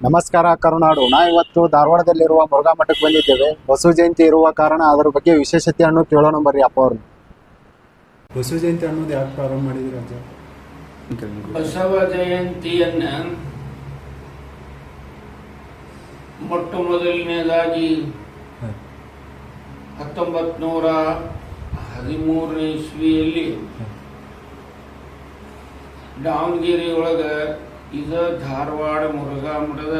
ನಮಸ್ಕಾರ ಕರುನಾಡು. ನಾ ಇವತ್ತು ಧಾರವಾಡದಲ್ಲಿರುವ ಮುರುಘಾ ಮಠಕ್ಕೆ ಬಂದಿದ್ದೇವೆ. ಬಸವ ಜಯಂತಿ ಇರುವ ಕಾರಣ ಅದರ ಬಗ್ಗೆ ವಿಶೇಷತೆಯನ್ನು ಕೇಳೋಣ ಬರ್ರಿ ಅಪ್ಪ ಅವ್ರನ್ನ ಬಸವ ಜಯಂತಿ ಅನ್ನೋದು ಯಾಕೆ ಪ್ರಾರಂಭ ಮಾಡಿದ್ರಿ ಅಂತ? ಬಸವ ಜಯಂತಿಯನ್ನ ಮೊಟ್ಟ ಮೊದಲನೇದಾಗಿ ಹತ್ತೊಂಬತ್ ನೂರ ಹದಿಮೂರನೇ ಇಸ್ವಿಯಲ್ಲಿ ದಾವಣಗೆರೆ ಒಳಗ ಇದ ಧಾರವಾಡ ಮುರುಘಾ ಮಠದ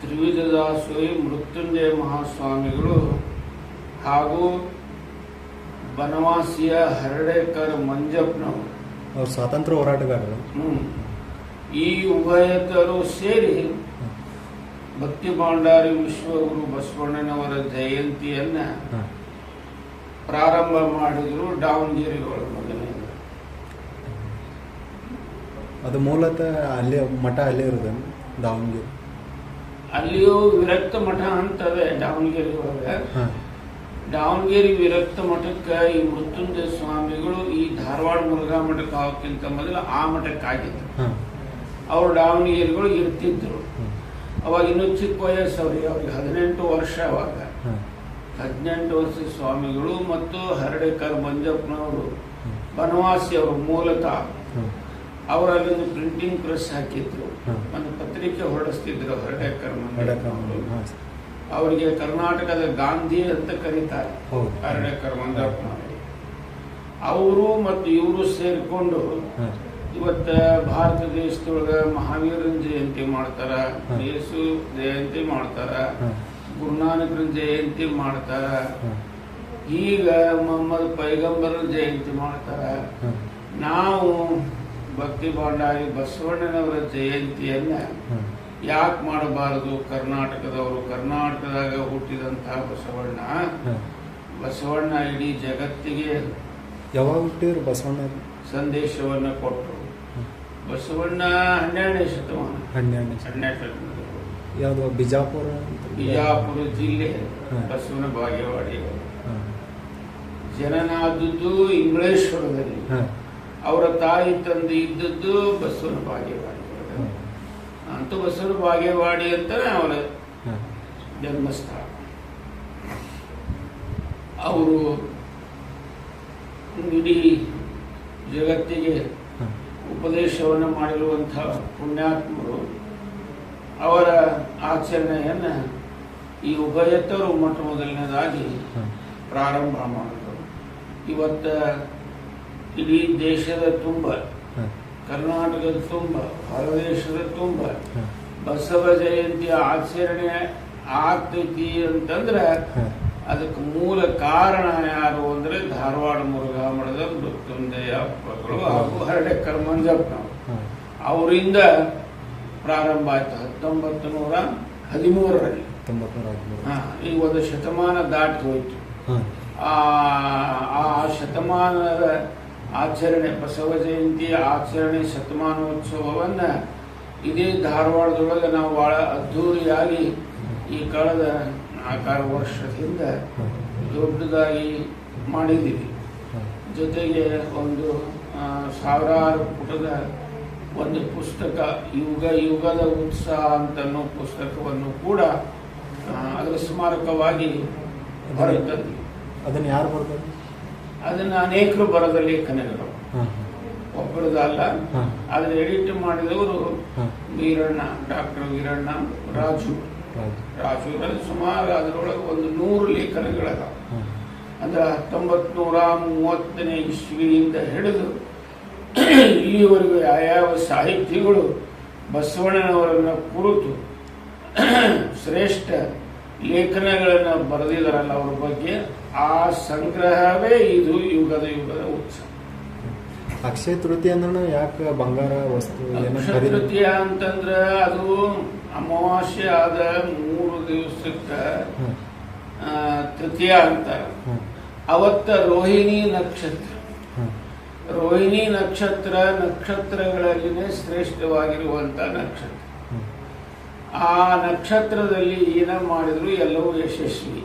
ತ್ರಿವಿಧ ದಾಸೋಯಿ ಮೃತ್ಯುಂಜಯ ಮಹಾಸ್ವಾಮಿಗಳು ಹಾಗೂ ಬನವಾಸಿಯ ಹರಡೇಕರ್ ಮಂಜಪ್ಪನವರು ಅವ್ರು ಸ್ವಾತಂತ್ರ್ಯ ಹೋರಾಟಗಾರರು. ಈ ಉಭಯತರು ಸೇರಿ ಭಕ್ತಿ ಭಾಂಡಾರಿ ವಿಶ್ವಗುರು ಬಸವಣ್ಣನವರ ಜಯಂತಿಯನ್ನ ಪ್ರಾರಂಭ ಮಾಡಿದ್ರು ದಾವಣಗೆರೆ ಅದು ಮೂಲತಃ ಅಲ್ಲೇ ಮಠ ಅಲ್ಲೇ ಇರೋದು ದಾವಣಗೆರೆ. ಅಲ್ಲಿಯೂ ವಿರಕ್ತ ಮಠ ಅಂತವೆ ದಾವಣಗೆರೆ ಒಳಗೆ. ದಾವಣಗೆರೆ ವಿರಕ್ತ ಮಠಕ್ಕೆ ಈ ಮೃತ್ಯುಂಜಯ ಸ್ವಾಮಿಗಳು ಈ ಧಾರವಾಡ ಮುರುಘಾ ಮಠಕ್ಕೆ ಆಗಕ್ಕಿಂತ ಮೊದಲು ಆ ಮಠಕ್ಕೆ ಆಗಿತ್ತು ಅವ್ರು ದಾವಣಗೆರೆಗಳು ಇರ್ತಿದ್ರು. ಅವಾಗ ಇನ್ನೂ ಚಿಕ್ಕ ವಯಸ್ಸು ಅವ್ರಿಗೆ ಅವ್ರಿಗೆ ಹದಿನೆಂಟು ವರ್ಷ ಅವಾಗ. ಹದಿನೆಂಟು ವರ್ಷದ ಸ್ವಾಮಿಗಳು ಮತ್ತು ಹರಡೇಕರ್ ಮಂಜಪ್ಪನವರು ಬನವಾಸಿ ಅವರು ಮೂಲತಃ. ಹಾಂ ಅವರಲ್ಲಿ ಒಂದು ಪ್ರಿಂಟಿಂಗ್ ಪ್ರೆಸ್ ಹಾಕಿದ್ರು. ಒಂದು ಪತ್ರಿಕೆ ಹೊರಡಿಸ್ತಿದ್ರು ಹರಡೇಕರ್ ಅವರಿಗೆ ಕರ್ನಾಟಕದ ಗಾಂಧಿ ಅಂತ ಕರೀತಾರೆ. ಹರಡೇಕರ್ ಮಂಜಪ್ಪನವರು ಅವರು ಮತ್ತು ಇವರು ಸೇರಿಕೊಂಡು ಇವತ್ತ ಭಾರತ ದೇಶದೊಳಗ ಮಹಾವೀರನ ಜಯಂತಿ ಮಾಡ್ತಾರ. ಯೇಸು ಜಯಂತಿ ಮಾಡ್ತಾರ ಗುರುನಾನಕರ ಜಯಂತಿ ಮಾಡ್ತಾರ. ಈಗ ಮೊಹಮ್ಮದ್ ಪೈಗಂಬರ ಜಯಂತಿ ಮಾಡ್ತಾರ. ನಾವು ಭಕ್ತಿ ಭಂಡಾರಿ ಬಸವಣ್ಣನವರ ಜಯಂತಿಯನ್ನ ಯಾಕೆ ಮಾಡಬಾರದು? ಕರ್ನಾಟಕದವರು ಕರ್ನಾಟಕದಾಗ ಹುಟ್ಟಿದಂತಹ ಬಸವಣ್ಣ. ಬಸವಣ್ಣ ಇಡೀ ಜಗತ್ತಿಗೆ ಯಾವಾಗ ಹುಟ್ಟಿದ್ರು ಬಸವಣ್ಣ? ಸಂದೇಶವನ್ನು ಕೊಟ್ಟರು ಬಸವಣ್ಣ ಹನ್ನೆರಡನೇ ಶತಮಾನ. ಹನ್ನೆರಡನೇ ಹನ್ನೆರಡು. ಯಾವುದು? ಬಿಜಾಪುರ? ಬಿಜಾಪುರ ಜಿಲ್ಲೆ. ಬಸವನ ಬಾಗೇವಾಡಿ ಹಾಂ. ಜನನಾದದ್ದು ಇಂಗ್ಲೇಶ್ವರದಲ್ಲಿ. ಅವರ ತಾಯಿ ತಂದೆ ಇದ್ದದ್ದು ಬಸವನ ಬಾಗೇವಾಡಿ. ಅಂತ ಬಸವನ ಬಾಗೇವಾಡಿ ಅಂತಾನೆ ಅವರ ಜನ್ಮಸ್ಥಳ ಅವರು ಇಡೀ ಜಗತ್ತಿಗೆ ಉಪದೇಶವನ್ನು ಮಾಡಿರುವಂತಹ ಪುಣ್ಯಾತ್ಮರು ಅವರ ಆಚರಣೆಯನ್ನು ಈ ಉಭಯತರು ಮೊಟ್ಟ ಮೊದಲನೇದಾಗಿ ಪ್ರಾರಂಭ ಮಾಡಿದರು. ಇವತ್ತ ಇಡೀ ದೇಶದ ತುಂಬ ಕರ್ನಾಟಕದ ತುಂಬ ಹೊರದೇಶದ ತುಂಬ. ಬಸವ ಜಯಂತಿ ಆಚರಣೆ ಆಗ್ತೈತಿ ಅಂತಂದ್ರೆ ಅದಕ್ಕೆ ಮೂಲ ಕಾರಣ ಯಾರು ಅಂದ್ರೆ ಧಾರವಾಡ ಮುರುಘಾ ಮಠದ ಮೃತ್ಯುಂಜಯ ಅಪ್ಪಗಳು ಹಾಗೂ ಹರಡೆಕ್ಕರ್ ಮಂಜಪ್ಪನವರು ಅವರಿಂದ ಪ್ರಾರಂಭ ಆಯ್ತು ಹತ್ತೊಂಬತ್ತು ನೂರ ಹದಿಮೂರರಲ್ಲಿ. ಹಾ, ಈಗ ಒಂದು ಶತಮಾನ ದಾಟಿ ಹೋಯ್ತು. ಆ ಆ ಶತಮಾನದ ಆಚರಣೆ ಬಸವ ಜಯಂತಿ ಆಚರಣೆ ಶತಮಾನೋತ್ಸವವನ್ನ ಇದೇ ಧಾರವಾಡದೊಳಗೆ ನಾವು ಬಹಳ ಅದ್ಧೂರಿಯಾಗಿ ಈ ಕಳೆದ ನಾಲ್ಕಾರು ವರ್ಷದಿಂದ ದೊಡ್ಡದಾಗಿ ಮಾಡಿದ್ದೀವಿ. ಜೊತೆಗೆ ಒಂದು ಸಾವಿರಾರು ಪುಟದ ಒಂದು ಪುಸ್ತಕ ಯುಗ ಯುಗದ ಉತ್ಸಾಹ ಅಂತನ್ನೋ ಪುಸ್ತಕವನ್ನು ಕೂಡ ಅದರ ಸ್ಮಾರಕವಾಗಿ ಹೊರತಂದ್ವಿ ಅದನ್ನು ಯಾರು ಬರ್ತಾರೆ ಅದನ್ನ ಅನೇಕರು ಬರೆದ ಲೇಖನಗಳು ಒಬ್ಬರದ್ದು ಒಬ್ಬರದಲ್ಲ ಹಾಂ. ಅದನ್ನ ಎಡಿಟ್ ಮಾಡಿದವರು ವೀರಣ್ಣ ಡಾಕ್ಟರ್ ವೀರಣ್ಣ ರಾಜು. ರಾಜು. ಅಲ್ಲಿ ಸುಮಾರು ಅದರೊಳಗೆ ಒಂದು ನೂರು ಲೇಖನಗಳದ ಅಂದ್ರೆ ಹತ್ತೊಂಬತ್ ನೂರ ಮೂವತ್ತನೇ ಇಸ್ವಿಯಿಂದ ಹಿಡಿದು ಇಲ್ಲಿವರೆಗೂ ಯಾವ ಸಾಹಿತಿಗಳು ಬಸವಣ್ಣನವರನ್ನ ಕುರಿತು ಶ್ರೇಷ್ಠ ಲೇಖನಗಳನ್ನು ಬರೆದಿದ್ದಾರಲ್ಲ ಅವ್ರ ಬಗ್ಗೆ ಆ ಸಂಗ್ರಹವೇ ಇದು ಯುಗದ ಯುಗದ ಉತ್ಸವ ಅಕ್ಷಯ ತೃತೀಯ ಅಂದ್ರೆ ಯಾಕೆ ಬಂಗಾರ ವಸ್ತು ಅಕ್ಷಯ ತೃತೀಯ ಅಂತಂದ್ರ ಅದು ಅಮಾವಾಸ್ಯ ಆದ ಮೂರು ದಿವಸಕ್ಕ ತೃತೀಯ ಅಂತಾರೆ. ಅವತ್ತ ರೋಹಿಣಿ ನಕ್ಷತ್ರ. ರೋಹಿಣಿ ನಕ್ಷತ್ರ ನಕ್ಷತ್ರಗಳಲ್ಲಿನೇ ಶ್ರೇಷ್ಠವಾಗಿರುವಂತ ನಕ್ಷತ್ರ. ಆ ನಕ್ಷತ್ರದಲ್ಲಿ ಏನ ಮಾಡಿದ್ರು ಎಲ್ಲವೂ ಯಶಸ್ವಿ.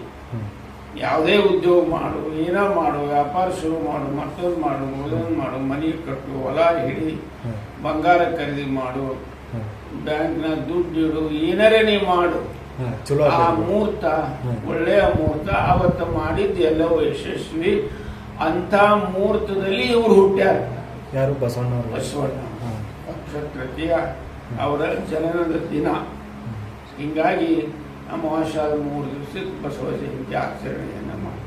ಯಾವುದೇ ಉದ್ಯೋಗ ಮಾಡು ಏನೋ ಮಾಡು ವ್ಯಾಪಾರ ಶುರು ಮಾಡು ಮತ್ತೊಂದು ಮಾಡು ಮೊದಲೊಂದು ಮಾಡು ಮನೆ ಕಟ್ಟು ಹೊಲ ಹಿಡಿ ಬಂಗಾರ ಖರೀದಿ ಮಾಡು ಬ್ಯಾಂಕ್ನ ದುಡ್ಡು ಇಡು ಏನಾರೇ ನೀ ಮಾಡು. ಚಲೋ ಆ. ಮುಹೂರ್ತ ಒಳ್ಳೆಯ ಮುಹೂರ್ತ ಅವತ್ತು ಮಾಡಿದ್ದು ಎಲ್ಲವೂ ಯಶಸ್ವಿ. ಅಂತ ಮುಹೂರ್ತದಲ್ಲಿ ಇವ್ರು ಹುಟ್ಟ್ಯಾರ. ಯಾರು ಬಸವಣ್ಣ. ಬಸವಣ್ಣ. ತೃತೀಯ ಅವರ ಜನನದ ದಿನ. ಹಿಂಗಾಗಿ ಅಮಾವಾಸ್ಯಾದ ಮೂರು ದಿವಸಕ್ಕೆ ಬಸವ ಜಯಂತಿ ಆಚರಣೆಯನ್ನು ಮಾಡ್ತಾರೆ